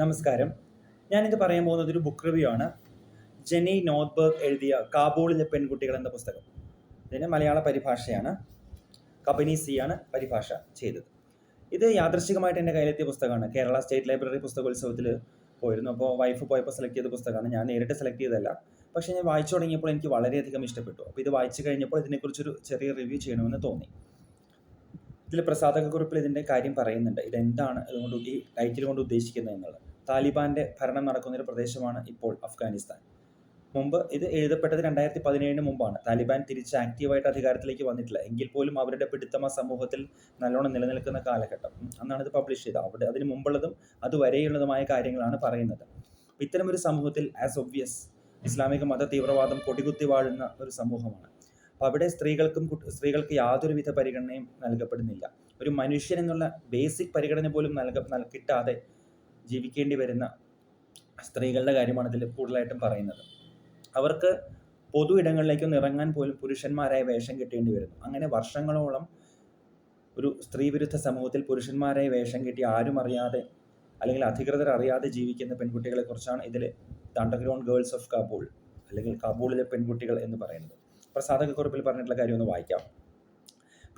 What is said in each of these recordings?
നമസ്കാരം. ഞാനിത് പറയാൻ പോകുന്നത് ഒരു ബുക്ക് റിവ്യൂ ആണ്. ജെനി നോത്ത്ബർഗ് എഴുതിയ കാബൂളിലെ പെൺകുട്ടികൾ എന്ന പുസ്തകം. ഇതിന് മലയാള പരിഭാഷയാണ്. കബനി സി ആണ് പരിഭാഷ ചെയ്തത്. ഇത് യാദൃശികമായിട്ട് എന്റെ കയ്യിലെത്തിയ പുസ്തകമാണ്. കേരള സ്റ്റേറ്റ് ലൈബ്രറി പുസ്തകോത്സവത്തിൽ പോയിരുന്നു. അപ്പോൾ വൈഫ് പോയപ്പോൾ സെലക്ട് ചെയ്ത പുസ്തകമാണ്. ഞാൻ നേരിട്ട് സെലക്ട് ചെയ്തതല്ല. പക്ഷേ ഞാൻ വായിച്ചു തുടങ്ങിയപ്പോൾ എനിക്ക് വളരെയധികം ഇഷ്ടപ്പെട്ടു. അപ്പോൾ ഇത് വായിച്ചു കഴിഞ്ഞപ്പോൾ ഇതിനെക്കുറിച്ചൊരു ചെറിയ റിവ്യൂ ചെയ്യണമെന്ന് തോന്നി. ഇതിൽ പ്രസാദക കുറിപ്പിൽ ഇതിന്റെ കാര്യം പറയുന്നുണ്ട്. ഇതെന്താണ് ഇതുകൊണ്ട് ഈ ടൈറ്റിൽ കൊണ്ട് ഉദ്ദേശിക്കുന്നത് എന്നുള്ളത്. താലിബാന്റെ ഭരണം നടക്കുന്ന ഒരു പ്രദേശമാണ് ഇപ്പോൾ അഫ്ഗാനിസ്ഥാൻ. മുമ്പ് ഇത് എഴുതപ്പെട്ടത് രണ്ടായിരത്തി പതിനേഴിന് മുമ്പാണ്. താലിബാൻ തിരിച്ച് ആക്റ്റീവായിട്ട് അധികാരത്തിലേക്ക് വന്നിട്ടില്ല. എങ്കിൽ പോലും അവരുടെ പിടുത്തമ സമൂഹത്തിൽ നല്ലോണം നിലനിൽക്കുന്ന കാലഘട്ടം. അന്നാണ് ഇത് പബ്ലിഷ് ചെയ്തത്. അവിടെ അതിന് മുമ്പുള്ളതും അതുവരെയുള്ളതുമായ കാര്യങ്ങളാണ് പറയുന്നത്. ഇത്തരം ഒരു സമൂഹത്തിൽ ആസ് ഒബ്വിയസ് ഇസ്ലാമിക മത തീവ്രവാദം കൊടികുത്തി വാഴുന്ന ഒരു സമൂഹമാണ്. അപ്പോൾ അവിടെ സ്ത്രീകൾക്കും സ്ത്രീകൾക്ക് യാതൊരുവിധ പരിഗണനയും നൽകപ്പെടുന്നില്ല. ഒരു മനുഷ്യൻ എന്നുള്ള ബേസിക് പരിഗണന പോലും നൽക കിട്ടാതെ ജീവിക്കേണ്ടി വരുന്ന സ്ത്രീകളുടെ കാര്യമാണ് ഇതിൽ കൂടുതലായിട്ടും പറയുന്നത്. അവർക്ക് പൊതു ഇടങ്ങളിലേക്കൊന്നും ഇറങ്ങാൻ പോലും പുരുഷന്മാരായ വേഷം കെട്ടേണ്ടി വരുന്നു. അങ്ങനെ വർഷങ്ങളോളം ഒരു സ്ത്രീ വിരുദ്ധ സമൂഹത്തിൽ പുരുഷന്മാരായ വേഷം കെട്ടി ആരും അറിയാതെ അല്ലെങ്കിൽ അധികൃതർ അറിയാതെ ജീവിക്കുന്ന പെൺകുട്ടികളെ കുറിച്ചാണ് ഇതിൽ അണ്ടർഗ്രൗണ്ട് ഗേൾസ് ഓഫ് കാബൂൾ അല്ലെങ്കിൽ കാബൂളിലെ പെൺകുട്ടികൾ എന്ന് പറയുന്നത്. പ്രസാധകക്കുറിപ്പിൽ പറഞ്ഞിട്ടുള്ള കാര്യം ഒന്ന് വായിക്കാം.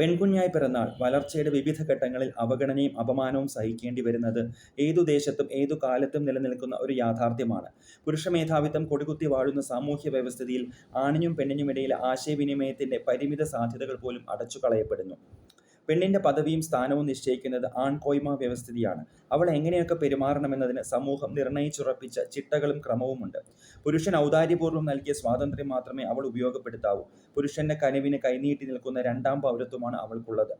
പെൺകുഞ്ഞായി പിറന്നാൾ വളർച്ചയുടെ വിവിധ ഘട്ടങ്ങളിൽ അവഗണനയും അപമാനവും സഹിക്കേണ്ടി വരുന്നത് ഏതു ദേശത്തും ഏതു കാലത്തും നിലനിൽക്കുന്ന ഒരു യാഥാർത്ഥ്യമാണ്. പുരുഷ മേധാവിത്വം കൊടികുത്തി വാഴുന്ന സാമൂഹ്യ വ്യവസ്ഥിതിയിൽ ആണിനും പെണ്ണിനും ഇടയിലെ ആശയവിനിമയത്തിന്റെ പരിമിത സാധ്യതകൾ പോലും അടച്ചു കളയപ്പെടുന്നു പെണ്ണിന്റെ പദവിയും സ്ഥാനവും നിശ്ചയിക്കുന്നത് ആൺകോയ്മ വ്യവസ്ഥിതിയാണ്. അവൾ എങ്ങനെയൊക്കെ പെരുമാറണമെന്നതിന് സമൂഹം നിർണയിച്ചുറപ്പിച്ച ചിട്ടകളും ക്രമവുമുണ്ട്. പുരുഷൻ ഔദാര്യപൂർവം നൽകിയ സ്വാതന്ത്ര്യം മാത്രമേ അവൾ ഉപയോഗപ്പെടുത്താവൂ. പുരുഷന്റെ കനിവിന് കൈനീട്ടി നിൽക്കുന്ന രണ്ടാം പൗരത്വമാണ് അവൾക്കുള്ളത്.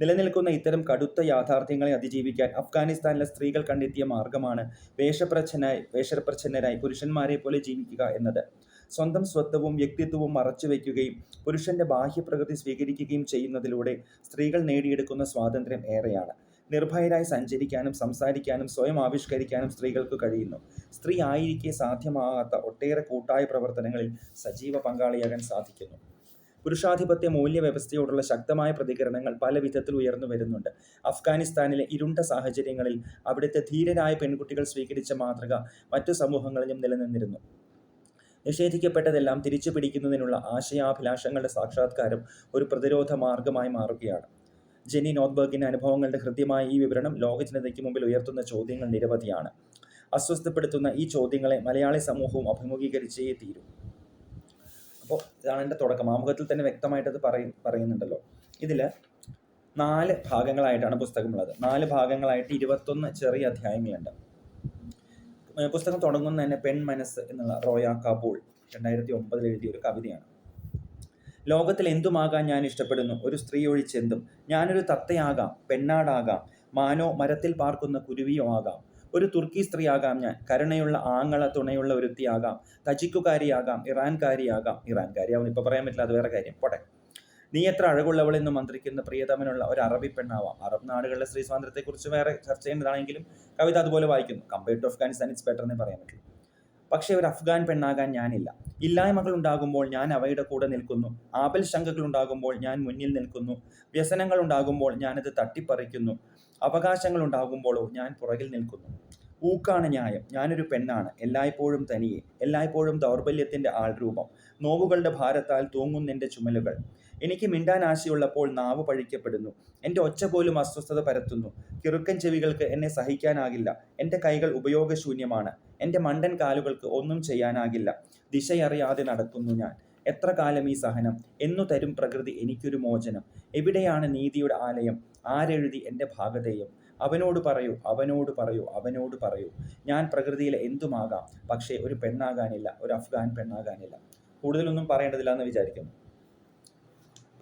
നിലനിൽക്കുന്ന ഇത്തരം കടുത്ത യാഥാർത്ഥ്യങ്ങളെ അതിജീവിക്കാൻ അഫ്ഗാനിസ്ഥാനിലെ സ്ത്രീകൾ കണ്ടെത്തിയ മാർഗമാണ് വേഷപ്രച്ഛനായി വേഷപ്രച്ഛന്നരായി പുരുഷന്മാരെ പോലെ ജീവിക്കുക എന്നത്. സ്വന്തം സ്വത്വവും വ്യക്തിത്വവും മറച്ചുവെക്കുകയും പുരുഷന്റെ ബാഹ്യപ്രകൃതി സ്വീകരിക്കുകയും ചെയ്യുന്നതിലൂടെ സ്ത്രീകൾ നേടിയെടുക്കുന്ന സ്വാതന്ത്ര്യം ഏറെയാണ്. നിർഭയരായി സഞ്ചരിക്കാനും സംസാരിക്കാനും സ്വയം ആവിഷ്കരിക്കാനും സ്ത്രീകൾക്ക് കഴിയുന്നു. സ്ത്രീ ആയിരിക്കെ സാധ്യമാകാത്ത ഒട്ടേറെ കൂട്ടായ പ്രവർത്തനങ്ങളിൽ സജീവ പങ്കാളിയാകാൻ സാധിക്കുന്നു. പുരുഷാധിപത്യ മൂല്യവ്യവസ്ഥയോടുള്ള ശക്തമായ പ്രതികരണങ്ങൾ പല വിധത്തിൽ ഉയർന്നു വരുന്നുണ്ട്. അഫ്ഗാനിസ്ഥാനിലെ ഇരുണ്ട സാഹചര്യങ്ങളിൽ അവിടുത്തെ ധീരരായ പെൺകുട്ടികൾ സ്വീകരിച്ച മാതൃക മറ്റു സമൂഹങ്ങളിലും നിലനിന്നിരുന്നു. നിഷേധിക്കപ്പെട്ടതെല്ലാം തിരിച്ചു പിടിക്കുന്നതിനുള്ള ആശയാഭിലാഷങ്ങളുടെ സാക്ഷാത്കാരം ഒരു പ്രതിരോധ മാർഗമായി മാറുകയാണ്. ജെനി നോത്ത്ബർഗിന്റെ അനുഭവങ്ങളുടെ ഹൃദ്യമായ ഈ വിവരണം ലോക ജനതയ്ക്ക് മുമ്പിൽ ഉയർത്തുന്ന ചോദ്യങ്ങൾ നിരവധിയാണ്. അസ്വസ്ഥപ്പെടുത്തുന്ന ഈ ചോദ്യങ്ങളെ മലയാളി സമൂഹവും അഭിമുഖീകരിച്ചേ തീരൂ. അപ്പോൾ ഇതാണ് എന്റെ തുടക്കം. ആമുഖത്തിൽ തന്നെ വ്യക്തമായിട്ട് അത് പറയും പറയുന്നുണ്ടല്ലോ. ഇതിൽ നാല് ഭാഗങ്ങളായിട്ടാണ് പുസ്തകമുള്ളത്. നാല് ഭാഗങ്ങളായിട്ട് ഇരുപത്തൊന്ന് ചെറിയ അധ്യായങ്ങളുണ്ട്. പുസ്തകം തുടങ്ങുന്ന തന്നെ പെൺ മനസ്സ് എന്നുള്ള റോയ കാബൂൾ രണ്ടായിരത്തി ഒമ്പതിൽ എഴുതിയ ഒരു കവിതയാണ്. ലോകത്തിൽ എന്തുമാകാൻ ഞാൻ ഇഷ്ടപ്പെടുന്നു? ഒരു സ്ത്രീ ഒഴിച്ചെന്തും. ഞാനൊരു തത്തയാകാം പെണ്ണാടാകാം മാനോ മരത്തിൽ പാർക്കുന്ന കുരുവിയോ ആകാം. ഒരു തുർക്കി സ്ത്രീയാകാം ഞാൻ കരുണയുള്ള ആങ്ങള തുണയുള്ള ഒരുത്തിയാകാം തജിക്കുകാരിയാകാം ഇറാൻകാരിയാകാം. ഇറാൻകാരിയാവും ഇപ്പൊ പറയാൻ പറ്റില്ല അത് വേറെ കാര്യം. പോട്ടെ. നീ എത്ര അഴകുള്ളവളെന്ന് മന്ത്രിക്കുന്ന പ്രിയതമനുള്ള ഒരു അറബി പെണ്ണാവാം. അറബ് നാടുകളിലെ സ്ത്രീ സ്വാതന്ത്ര്യത്തെക്കുറിച്ച് വേറെ ചർച്ച ചെയ്യേണ്ടതാണെങ്കിലും കവിത അതുപോലെ വായിക്കുന്നു. Compare to Afghanistan it's better എന്നേ പറയാൻ പറ്റുള്ളൂ. പക്ഷേ ഒരു അഫ്ഗാൻ പെണ്ണാകാൻ ഞാനില്ല. ഇല്ലായ്മകൾ ഉണ്ടാകുമ്പോൾ ഞാൻ അവയുടെ കൂടെ നിൽക്കുന്നു. ആപൽ ശങ്കകൾ ഉണ്ടാകുമ്പോൾ ഞാൻ മുന്നിൽ നിൽക്കുന്നു. വ്യസനങ്ങൾ ഉണ്ടാകുമ്പോൾ ഞാനത് തട്ടിപ്പറിക്കുന്നു. അവകാശങ്ങൾ ഉണ്ടാകുമ്പോഴോ ഞാൻ പുറകിൽ നിൽക്കുന്നു. ഊക്കാണ് ന്യായം. ഞാനൊരു പെണ്ണാണ്. എല്ലായ്പ്പോഴും തനിയെ. എല്ലായ്പ്പോഴും ദൗർബല്യത്തിന്റെ ആൾരൂപം. നോവുകളുടെ ഭാരത്താൽ തൂങ്ങുന്നെന്റെ ചുമലുകൾ. എനിക്ക് മിണ്ടാൻ ആശയുള്ളപ്പോൾ നാവ് പഴിക്കപ്പെടുന്നു. എന്റെ ഒച്ച പോലും അസ്വസ്ഥത പരത്തുന്നു. കിറുക്കൻ ചെവികൾക്ക് എന്നെ സഹിക്കാനാകില്ല. എന്റെ കൈകൾ ഉപയോഗശൂന്യമാണ്. എന്റെ മണ്ടൻ കാലുകൾക്ക് ഒന്നും ചെയ്യാനാകില്ല. ദിശയറിയാതെ നടക്കുന്നു ഞാൻ. എത്ര കാലം ഈ സഹനം? എന്നു തരും പ്രകൃതി എനിക്കൊരു മോചനം. എവിടെയാണ് നീതിയുടെ ആലയം? ആരെഴുതി എന്റെ ഭാഗതേയം അവനോട് പറയൂ അവനോട് പറയൂ അവനോട് പറയൂ. ഞാൻ പ്രകൃതിയിലെ എന്തുമാകാം? പക്ഷേ ഒരു പെണ്ണാകാനില്ല ഒരു അഫ്ഗാൻ പെണ്ണാകാനില്ല. കൂടുതലൊന്നും പറയേണ്ടതില്ല എന്ന് വിചാരിക്കുന്നു.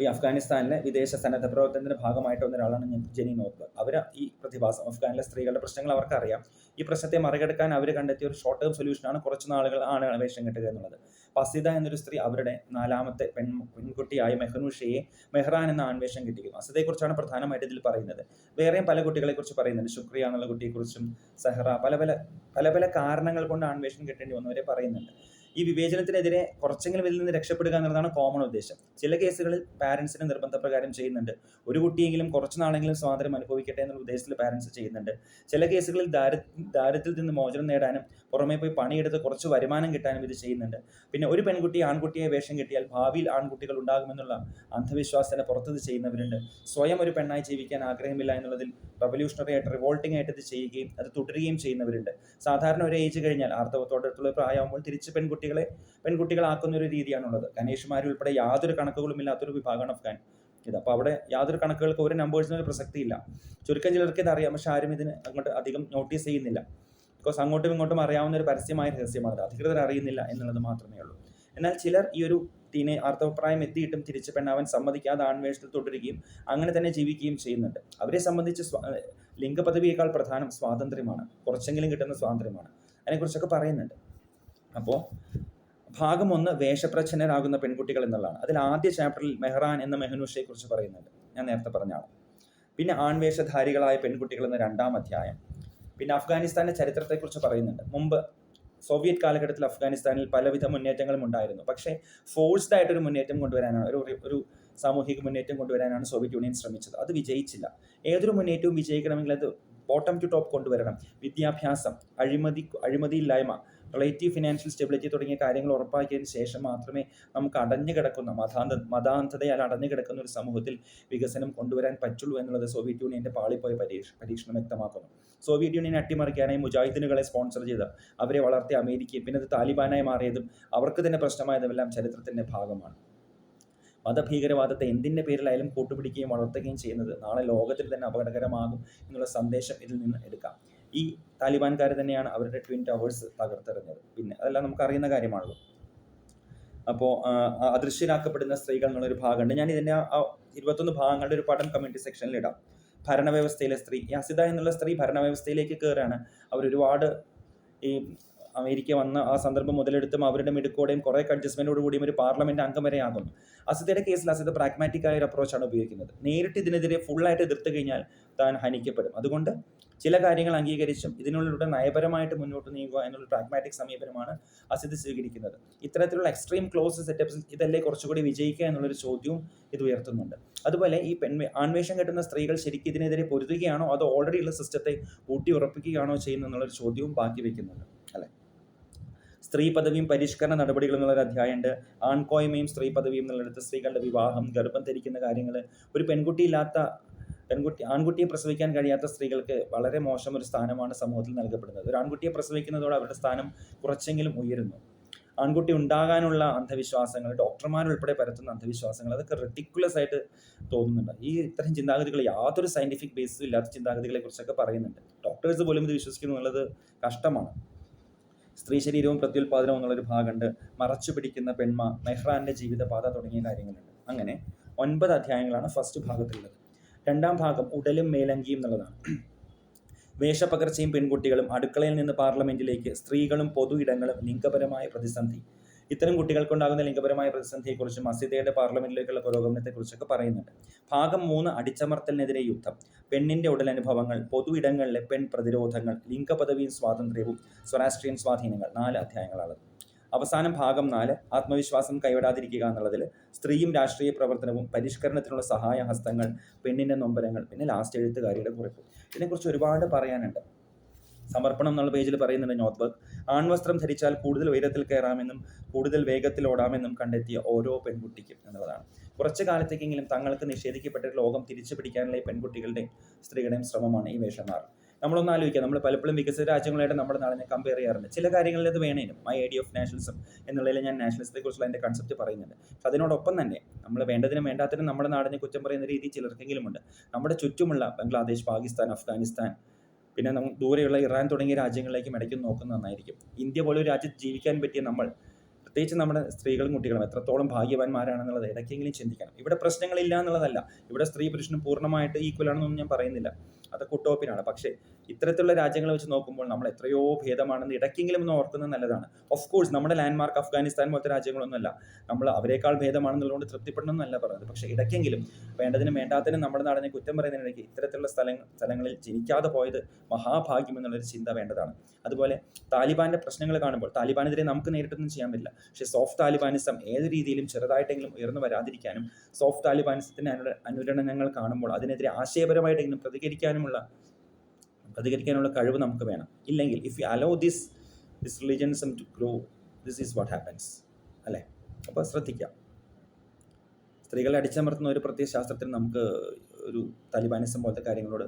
ഈ അഫ്ഗാനിസ്ഥാനിലെ വിദേശ സന്നദ്ധ പ്രവർത്തനത്തിന്റെ ഭാഗമായിട്ട് വന്ന ഒരാളാണ് ഞാൻ ജെനി നോക്ക്. അവർ ഈ പ്രതിഭാസം അഫ്ഗാനിലെ സ്ത്രീകളുടെ പ്രശ്നങ്ങൾ അവർക്കറിയാം. ഈ പ്രശ്നത്തെ മറികടക്കാൻ അവർ കണ്ടെത്തിയ ഒരു ഷോർട്ട് ടേം സൊല്യൂഷനാണ് കുറച്ച് നാളുകൾ ആണ് വേഷം കെട്ടുക എന്നുള്ളത്. പസിത എന്നൊരു സ്ത്രീ അവരുടെ നാലാമത്തെ പെൺ പെൺകുട്ടിയായ മെഹനൂഷയെ മെഹ്റാൻ എന്ന ആൺവേഷം കിട്ടിക്കും അസിതയെക്കുറിച്ചാണ് പ്രധാനമായിട്ട് ഇതിൽ പറയുന്നത്. വേറെയും പല കുട്ടികളെ കുറിച്ച് പറയുന്നുണ്ട്. ശുക്രിയ എന്നുള്ള കുട്ടിയെക്കുറിച്ചും സെഹ്റ പല പല പല പല കാരണങ്ങൾ കൊണ്ട് ആൺവേഷം കിട്ടേണ്ടി വന്നവരെ പറയുന്നുണ്ട്. ഈ വിവേചനത്തിനെതിരെ കുറച്ചെങ്കിലും ഇതിൽ നിന്ന് രക്ഷപ്പെടുക എന്നുള്ളതാണ് കോമൺ ഉദ്ദേശം. ചില കേസുകളിൽ പാരൻസിന് നിർബന്ധപ്രകാരം ചെയ്യുന്നുണ്ട്. ഒരു കുട്ടിയെങ്കിലും കുറച്ച് നാളെങ്കിലും സ്വാതന്ത്ര്യം അനുഭവിക്കട്ടെ എന്നുള്ള ഉദ്ദേശത്തിൽ പാരന്റ്സ് ചെയ്യുന്നുണ്ട്. ചില കേസുകളിൽ ദാരി ദാരിദ്ര്യത്തിൽ നിന്ന് മോചനം നേടാനും പുറമേ പോയി പണിയെടുത്ത് കുറച്ച് വരുമാനം കിട്ടാനും ഇത് ചെയ്യുന്നുണ്ട്. പിന്നെ ഒരു പെൺകുട്ടി ആൺകുട്ടിയെ വേഷം കിട്ടിയാൽ ഭാവിയിൽ ആൺകുട്ടികൾ ഉണ്ടാകുമെന്നുള്ള അന്ധവിശ്വാസത്തിന് പുറത്തത് ചെയ്യുന്നവരുണ്ട്. സ്വയം ഒരു പെണ്ണായി ജീവിക്കാൻ ആഗ്രഹമില്ല എന്നുള്ളതിൽ റവല്യൂഷണറി ആയിട്ട് റിവോൾട്ടിംഗ് ആയിട്ട് ഇത് ചെയ്യുകയും അത് തുടരുകയും ചെയ്യുന്നവരുണ്ട്. സാധാരണ ഒരു ഏജ് കഴിഞ്ഞാൽ ആർത്തവത്തോടടുത്തുള്ള പ്രായമാകുമ്പോൾ തിരിച്ച് പെൺകുട്ടികളെ പെൺകുട്ടികളാക്കുന്ന ഒരു രീതിയാണുള്ളത്. ഗണേഷുമാർ ഉൾപ്പെടെ യാതൊരു കണക്കുകളും ഇല്ലാത്തൊരു വിഭാഗമാണ് അഫ്ഗാൻ. ഇത് അപ്പോൾ അവിടെ യാതൊരു കണക്കുകൾക്ക് ഒരു നമ്പേഴ്സിനും ഒരു പ്രസക്തിയില്ല. ചുരുക്കം ചിലർക്ക് ഇത് അറിയാം പക്ഷെ ആരും ഇതിന് അങ്ങോട്ട് അധികം നോട്ടീസ് ചെയ്യുന്നില്ല. ബിക്കോസ് അങ്ങോട്ടും ഇങ്ങോട്ടും അറിയാവുന്ന ഒരു പരസ്യമായ രഹസ്യമാണ്. അധികൃതർ അറിയുന്നില്ല എന്നുള്ളത് മാത്രമേ ഉള്ളൂ. എന്നാൽ ചിലർ ഈ ഒരു ടീനെ ആർത്തവപ്രായം എത്തിയിട്ടും തിരിച്ച് പെണ്ണവൻ സമ്മതിക്കാതെ ആൺവേഷത്തിൽ തുടരുകയും അങ്ങനെ തന്നെ ജീവിക്കുകയും ചെയ്യുന്നുണ്ട്. അവരെ സംബന്ധിച്ച് ലിംഗപദവിയേക്കാൾ പ്രധാനം സ്വാതന്ത്ര്യമാണ്. കുറച്ചെങ്കിലും കിട്ടുന്ന സ്വാതന്ത്ര്യമാണ്. അതിനെക്കുറിച്ചൊക്കെ പറയുന്നുണ്ട്. അപ്പോൾ ഭാഗം ഒന്ന് വേഷപ്രച്ഛന്നരാകുന്ന പെൺകുട്ടികൾ എന്നുള്ളതാണ്. അതിൽ ആദ്യ ചാപ്റ്ററിൽ മെഹ്റാൻ എന്ന മെഹനൂഷയെ കുറിച്ച് പറയുന്നുണ്ട്. ഞാൻ നേരത്തെ പറഞ്ഞാണ്. പിന്നെ ആൺവേഷധാരികളായ പെൺകുട്ടികൾ എന്ന രണ്ടാം അധ്യായം. പിന്നെ അഫ്ഗാനിസ്ഥാന്റെ ചരിത്രത്തെക്കുറിച്ച് പറയുന്നുണ്ട്. മുമ്പ് സോവിയറ്റ് കാലഘട്ടത്തിൽ അഫ്ഗാനിസ്ഥാനിൽ പലവിധ മുന്നേറ്റങ്ങളും ഉണ്ടായിരുന്നു. പക്ഷേ ഫോഴ്സ്ഡ് ആയിട്ടൊരു മുന്നേറ്റം കൊണ്ടുവരാനാണ് ഒരു ഒരു സാമൂഹിക മുന്നേറ്റം കൊണ്ടുവരാനാണ് സോവിയറ്റ് യൂണിയൻ ശ്രമിച്ചത്. അത് വിജയിച്ചില്ല. ഏതൊരു മുന്നേറ്റവും വിജയിക്കണമെങ്കിൽ അത് ബോട്ടം ടു ടോപ്പ് കൊണ്ടുവരണം. വിദ്യാഭ്യാസം അഴിമതി അഴിമതിയില്ലായ്മ റിലേറ്റീവ് ഫിനാൻഷ്യൽ സ്റ്റെബിലിറ്റി തുടങ്ങിയ കാര്യങ്ങൾ ഉറപ്പാക്കിയതിന് ശേഷം മാത്രമേ നമുക്ക് അടഞ്ഞു കിടക്കുന്ന മതാന്ത മതാന്ധതയാൽ അടഞ്ഞു കിടക്കുന്ന ഒരു സമൂഹത്തിൽ വികസനം കൊണ്ടുവരാൻ പറ്റുള്ളൂ എന്നുള്ളത് സോവിയറ്റ് യൂണിയന്റെ പാളിപ്പോയ പരീക്ഷ പരീക്ഷണം വ്യക്തമാക്കുന്നു. സോവിയറ്റ് യൂണിയൻ അട്ടിമറിക്കാനായി മുജാഹിദിനുകളെ സ്പോൺസർ ചെയ്ത് അവരെ വളർത്തിയ അമേരിക്കയും പിന്നെ അത് താലിബാനായി മാറിയതും അവർക്ക് തന്നെ പ്രശ്നമായതുമെല്ലാം ചരിത്രത്തിന്റെ ഭാഗമാണ്. മതഭീകരവാദത്തെ എന്തിന്റെ പേരിലായാലും കൂട്ടുപിടിക്കുകയും വളർത്തുകയും ചെയ്യുന്നത് നാളെ ലോകത്തിൽ തന്നെ അപകടകരമാകും എന്നുള്ള സന്ദേശം ഇതിൽ നിന്ന് എടുക്കാം. ഈ താലിബാൻകാർ തന്നെയാണ് അവരുടെ ട്വിൻ ടവേഴ്സ് തകർത്തെറിഞ്ഞത്. പിന്നെ അതെല്ലാം നമുക്ക് അറിയുന്ന കാര്യമാണല്ലോ അപ്പോൾ അദൃശ്യരാക്കപ്പെടുന്ന സ്ത്രീകൾ എന്നുള്ളൊരു ഭാഗമുണ്ട്. ഞാൻ ഇതിന്റെ ആ ഇരുപത്തൊന്ന് ഭാഗങ്ങളുടെ ഒരു പടം കമ്മ്യൂണിറ്റി സെക്ഷനിൽ ഇടാം. ഭരണവ്യവസ്ഥയിലെ സ്ത്രീ ഈ ഹസിത എന്നുള്ള സ്ത്രീ ഭരണവ്യവസ്ഥയിലേക്ക് കയറുകയാണ് അവർ ഒരുപാട് ഈ അമേരിക്ക വന്ന ആ സന്ദർഭം മുതലെടുത്തും അവരുടെ മിടുക്കോടെയും കുറേ അഡ്ജസ്റ്റ്മെന്റോട് കൂടിയും ഒരു പാർലമെന്റ് അംഗം വരെ ആകുന്നു. അസിതയുടെ കേസിൽ അസിത പ്രാഗ്മാറ്റിക് ആയ ഒരു അപ്രോച്ചാണ് ഉപയോഗിക്കുന്നത്. നേരിട്ട് ഇതിനെതിരെ ഫുള്ളായിട്ട് എതിർത്ത് കഴിഞ്ഞാൽ താൻ ഹനിക്കപ്പെടും. അതുകൊണ്ട് ചില കാര്യങ്ങൾ അംഗീകരിച്ചും ഇതിനുള്ളിലൂടെ നയപരമായിട്ട് മുന്നോട്ട് നീങ്ങുക എന്നുള്ള പ്രാഗ്മാറ്റിക് സമീപനമാണ് അസിത് സ്വീകരിക്കുന്നത്. ഇത്തരത്തിലുള്ള എക്സ്ട്രീം ക്ലോസ് സെറ്റപ്പ് ഇതല്ലേ കുറച്ചുകൂടി വിജയിക്കുക എന്നുള്ളൊരു ചോദ്യവും ഇത് ഉയർത്തുന്നുണ്ട്. അതുപോലെ ഈ പെൺ ആൺവേഷം കെട്ടുന്ന സ്ത്രീകൾ ശരിക്കും ഇതിനെതിരെ പൊരുതുകയാണോ? അതോ ഓൾറെഡി ഉള്ള സിസ്റ്റത്തെ ഊട്ടി ഉറപ്പിക്കുകയാണോ ചെയ്യുന്നത് എന്നുള്ളൊരു ചോദ്യവും ബാക്കി വയ്ക്കുന്നുണ്ട് അല്ലെ? സ്ത്രീ പദവിയും പരിഷ്കരണ നടപടികളും എന്നുള്ളൊരു അധ്യായമുണ്ട്. ആൺകോയ്മയും സ്ത്രീ പദവിയും എന്നുള്ളിടത്ത് സ്ത്രീകളുടെ വിവാഹം ഗർഭം ധരിക്കുന്ന കാര്യങ്ങൾ ഒരു പെൺകുട്ടി ഇല്ലാത്ത പെൺകുട്ടി ആൺകുട്ടിയെ പ്രസവിക്കാൻ കഴിയാത്ത സ്ത്രീകൾക്ക് വളരെ മോശം ഒരു സ്ഥാനമാണ് സമൂഹത്തിൽ നൽകപ്പെടുന്നത്. ഒരു ആൺകുട്ടിയെ പ്രസവിക്കുന്നതോടെ അവരുടെ സ്ഥാനം കുറച്ചെങ്കിലും ഉയരുന്നു. ആൺകുട്ടി ഉണ്ടാകാനുള്ള അന്ധവിശ്വാസങ്ങൾ ഡോക്ടർമാരുൾപ്പെടെ പരത്തുന്ന അന്ധവിശ്വാസങ്ങൾ അതൊക്കെ റെഡിക്കുലസ് ആയിട്ട് തോന്നുന്നുണ്ട്. ഈ ഇത്തരം ചിന്താഗതികൾ യാതൊരു സയന്റിഫിക് ബേസും ഇല്ലാത്ത ചിന്താഗതികളെ കുറിച്ചൊക്കെ പറയുന്നുണ്ട്. ഡോക്ടേഴ്സ് പോലും ഇത് വിശ്വസിക്കുന്നു എന്നുള്ളത് കഷ്ടമാണ്. സ്ത്രീ ശരീരവും പ്രത്യുൽപാദനവും എന്നുള്ളൊരു ഭാഗമുണ്ട്. മറച്ചു പിടിക്കുന്ന പെൺമ മെഹ്റാന്റെ ജീവിതപാത തുടങ്ങിയ കാര്യങ്ങളുണ്ട്. അങ്ങനെ ഒൻപത് അധ്യായങ്ങളാണ് ഫസ്റ്റ് ഭാഗത്തുള്ളത് രണ്ടാം ഭാഗം ഉടലും മേലങ്കിയും എന്നുള്ളതാണ്. വേഷപ്പകർച്ചയും പെൺകുട്ടികളും അടുക്കളയിൽ നിന്ന് പാർലമെന്റിലേക്ക് സ്ത്രീകളും പൊതു ഇടങ്ങളും ലിംഗപരമായ പ്രതിസന്ധി. ഇത്തരം കുട്ടികൾക്കുണ്ടാകുന്ന ലിംഗപരമായ പ്രതിസന്ധിയെക്കുറിച്ചും അസിതയുടെ പാർലമെന്റിലേക്കുള്ള പുരോഗമനത്തെക്കുറിച്ചൊക്കെ പറയുന്നുണ്ട്. ഭാഗം മൂന്ന് അടിച്ചമർത്തലിനെതിരെ യുദ്ധം. പെണ്ണിന്റെ ഉടലനുഭവങ്ങൾ പൊതു ഇടങ്ങളിലെ പെൺ പ്രതിരോധങ്ങൾ ലിംഗപദവിയും സ്വാതന്ത്ര്യവും സ്വരാഷ്ട്രീയ സ്വാധീനങ്ങൾ നാല് അധ്യായങ്ങളാണ്. അവസാനം ഭാഗം നാല് ആത്മവിശ്വാസം കൈവിടാതിരിക്കുക എന്നുള്ളതിൽ സ്ത്രീയും രാഷ്ട്രീയ പ്രവർത്തനവും പരിഷ്കരണത്തിനുള്ള സഹായ ഹസ്തങ്ങൾ പെണ്ണിന്റെ നൊമ്പരങ്ങൾ പിന്നെ ലാസ്റ്റ് എഴുത്തുകാരിയുടെ കുറിപ്പ്. ഇതിനെക്കുറിച്ച് ഒരുപാട് പറയാനുണ്ട്. സമർപ്പണം എന്നുള്ള പേജിൽ പറയുന്നുണ്ട് നോട്ട്ബർക്ക് ആൺവസ്ത്രം ധരിച്ചാൽ കൂടുതൽ ഉയരത്തിൽ കയറാമെന്നും കൂടുതൽ വേഗത്തിൽ ഓടാമെന്നും കണ്ടെത്തിയ ഓരോ പെൺകുട്ടിക്കും എന്നുള്ളതാണ്. കുറച്ചു കാലത്തേക്കെങ്കിലും തങ്ങൾക്ക് നിഷേധിക്കപ്പെട്ട ലോകം തിരിച്ചു പിടിക്കാനുള്ള ഈ പെൺകുട്ടികളുടെയും സ്ത്രീകളുടെയും ശ്രമമാണ് ഈ വേഷമാർ നമ്മളൊന്ന് ആലോചിക്കുക നമ്മൾ പലപ്പോഴും വികസിത രാജ്യങ്ങളായിട്ട് നമ്മുടെ നാടിനെ കമ്പയർ ചെയ്യാറുണ്ട്. ചില കാര്യങ്ങളിൽ അത് വേണേനും. മൈ ഐഡിയ ഓഫ് നാഷണലിസം എന്നുള്ളതിൽ ഞാൻ നാഷണലിസത്തെ കുറിച്ചുള്ള എന്റെ കൺസെപ്റ്റ് പറയുന്നുണ്ട്. പക്ഷെ അതിനോടൊപ്പം തന്നെ നമ്മൾ വേണ്ടതിനും വേണ്ടാത്തതിനും നമ്മുടെ നാടിനെ കുറ്റം പറയുന്ന രീതി ചിലർക്കെങ്കിലും ഉണ്ട്. നമ്മുടെ ചുറ്റുമുള്ള ബംഗ്ലാദേശ് പാകിസ്ഥാൻ അഫ്ഗാനിസ്ഥാൻ പിന്നെ നമ്മൾ ദൂരെയുള്ള ഇറാൻ തുടങ്ങിയ രാജ്യങ്ങളിലേക്ക് ഇടയ്ക്ക് നോക്കുന്നത് നന്നായിരിക്കും. ഇന്ത്യ പോലെ ഒരു രാജ്യത്ത് ജീവിക്കാൻ പറ്റിയ നമ്മൾ പ്രത്യേകിച്ച് നമ്മുടെ സ്ത്രീകളും കുട്ടികളും എത്രത്തോളം ഭാഗ്യവാന്മാരാണെന്നുള്ളത് ഇടയ്ക്കെങ്കിലും ചിന്തിക്കണം. ഇവിടെ പ്രശ്നങ്ങളില്ല എന്നുള്ളതല്ല. ഇവിടെ സ്ത്രീ പുരുഷനും പൂർണമായിട്ട് ഈക്വൽ ആണെന്നൊന്നും ഞാൻ പറയുന്നില്ല. അതൊക്കെ ഉട്ടോപ്പിനാണ്. പക്ഷേ ഇത്തരത്തിലുള്ള രാജ്യങ്ങളെ വെച്ച് നോക്കുമ്പോൾ നമ്മൾ എത്രയോ ഭേദമാണെന്ന് ഇടയ്ക്കെങ്കിലും ഒന്ന് ഓർക്കുന്നത് നല്ലതാണ്. ഓഫ് കോഴ്സ് നമ്മുടെ ലാൻഡ്മാർക്ക് അഫ്ഗാനിസ്ഥാൻ പോലത്തെ രാജ്യങ്ങളൊന്നുമല്ല. നമ്മൾ അവരെക്കാൾ ഭേദമാണെന്നുള്ളതുകൊണ്ട് തൃപ്തിപ്പെടണമെന്നല്ല പറയുന്നത്. പക്ഷേ ഇടയ്ക്കെങ്കിലും വേണ്ടതിനും വേണ്ടാത്തതിനും നമ്മുടെ നാടിനെ കുറ്റം പറയുന്നതിനിടയ്ക്ക് ഇത്തരത്തിലുള്ള സ്ഥലങ്ങൾ സ്ഥലങ്ങളിൽ ജനിക്കാതെ പോയത് മഹാഭാഗ്യം എന്നുള്ളൊരു ചിന്ത വേണ്ടതാണ്. അതുപോലെ താലിബാന്റെ പ്രശ്നങ്ങൾ കാണുമ്പോൾ താലിബാനെതിരെ നമുക്ക് നേരിട്ടൊന്നും ചെയ്യാൻ പറ്റില്ല. പക്ഷേ സോഫ്റ്റ് താലിബാനിസം ഏത് രീതിയിലും ചെറുതായിട്ടെങ്കിലും ഉയർന്നു വരാതിരിക്കാനും സോഫ്റ്റ് താലിബാനിസത്തിന്റെ അനു അനുരണനങ്ങൾ കാണുമ്പോൾ അതിനെതിരെ ആശയപരമായിട്ടെങ്കിലും പ്രതികരിക്കാനുമുള്ള പ്രതികരിക്കാനുള്ള കഴിവ് നമുക്ക് വേണം. ഇല്ലെങ്കിൽ if you allow this this religionism to grow this is what happens അല്ലേ? അപ്പോൾ ശ്രദ്ധിക്കാം. സ്ത്രീകളെ അടിച്ചമർത്തുന്ന ഒരു പ്രത്യേക ശാസ്ത്രത്തിൽ നമുക്ക് ഒരു താലിബാനിസം പോലത്തെ കാര്യങ്ങളോട്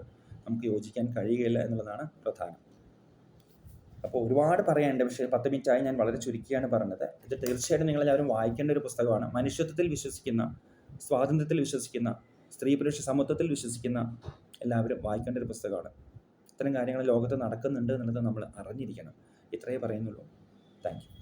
നമുക്ക് യോജിക്കാൻ കഴിയുകയില്ല എന്നുള്ളതാണ് പ്രധാനം. അപ്പോൾ ഒരുപാട് പറയാനുണ്ട്. പക്ഷേ പത്ത് മിനിറ്റായി ഞാൻ വളരെ ചുരുക്കിയാണ് പറഞ്ഞത്. ഇത് തീർച്ചയായിട്ടും നിങ്ങളെല്ലാവരും വായിക്കേണ്ട ഒരു പുസ്തകമാണ്. മനുഷ്യത്വത്തിൽ വിശ്വസിക്കുന്ന സ്വാതന്ത്ര്യത്തിൽ വിശ്വസിക്കുന്ന സ്ത്രീ പുരുഷ സമത്വത്തിൽ വിശ്വസിക്കുന്ന എല്ലാവരും വായിക്കേണ്ട ഒരു പുസ്തകമാണ്. ഇത്തരം കാര്യങ്ങൾ ലോകത്ത് നടക്കുന്നുണ്ട് എന്നുള്ളത് നമ്മൾ അറിഞ്ഞിരിക്കണം. ഇത്രയേ പറയുന്നുള്ളൂ. താങ്ക്